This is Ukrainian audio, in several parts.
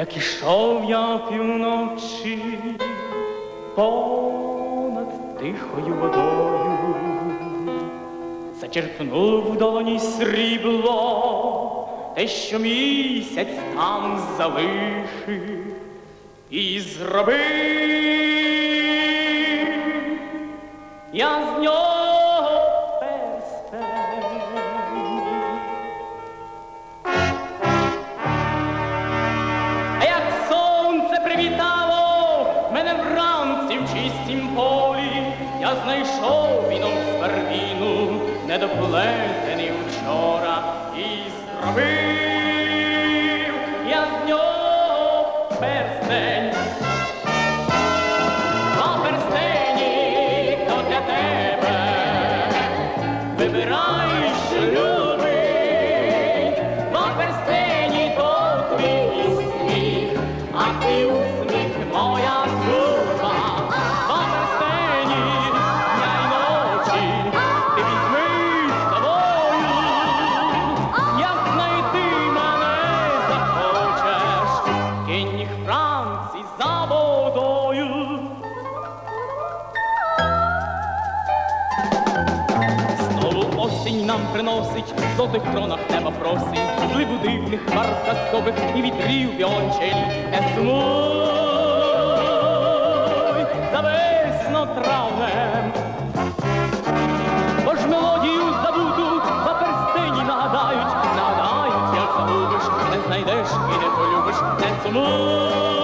як ішов я півночі понад тихою водою, зачерпнув в долоні срібло, те, що місяць там залишив, і зробив. Я з нього чистім полі, я знайшов віном свербіну, недоплетений вчора, і зробив осінь нам приносить, в золотих кронах неба просить, зливу дивних хмар казкових і вітрів віолончелі. Не за весно травнем, бо ж мелодію забуду, за перстені нагадають, нагадають, як забудеш, не знайдеш і не полюбиш, не сумуй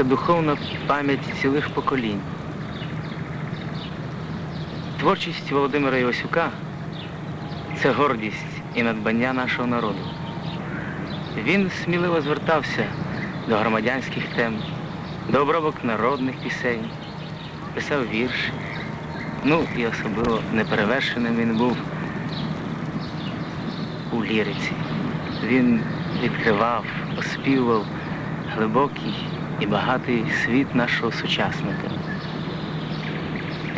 це духовна пам'ять цілих поколінь. Творчість Володимира Івасюка це гордість і надбання нашого народу. Він сміливо звертався до громадянських тем, до обробок народних пісень, писав вірші. Ну і особливо неперевершеним він був у ліриці. Він відкривав, оспівував глибокий і багатий світ нашого сучасника.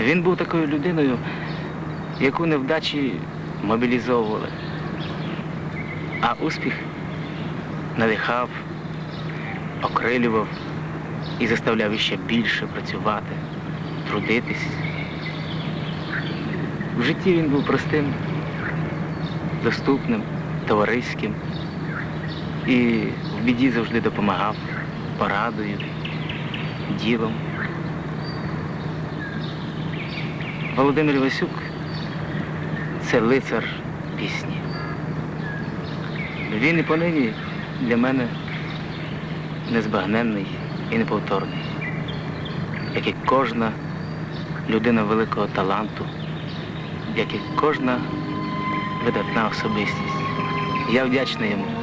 Він був такою людиною, яку невдачі мобілізовували, а успіх надихав, окрилював і заставляв іще більше працювати, трудитись. В житті він був простим, доступним, товариським і в біді завжди допомагав порадою, ділом. Володимир Івасюк це лицар пісні. Він і понині для мене незбагненний і неповторний, як і кожна людина великого таланту, як і кожна видатна особистість. Я вдячний йому